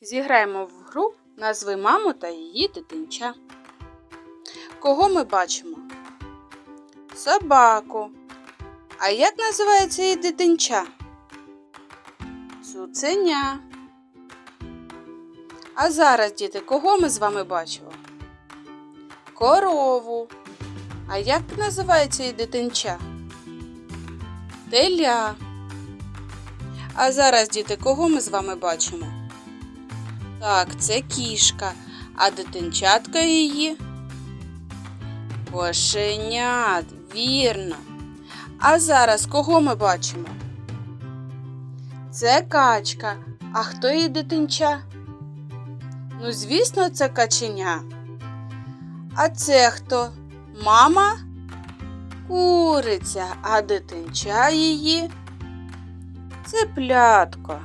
Зіграємо в гру назви маму та її дитинча. Кого ми бачимо? Собаку. А як називається її дитинча? Цуценя. А зараз, діти, кого ми з вами бачимо? Корову. А як називається її дитинча? Теля. А зараз, діти, кого ми з вами бачимо? Так, це кішка, а дитинчатка її. Кошенят, вірно. А зараз кого ми бачимо? Це качка. А хто її дитинча? Ну, звісно, це каченя. А це хто? Мама? Куриця, а дитинча її? Це плятко.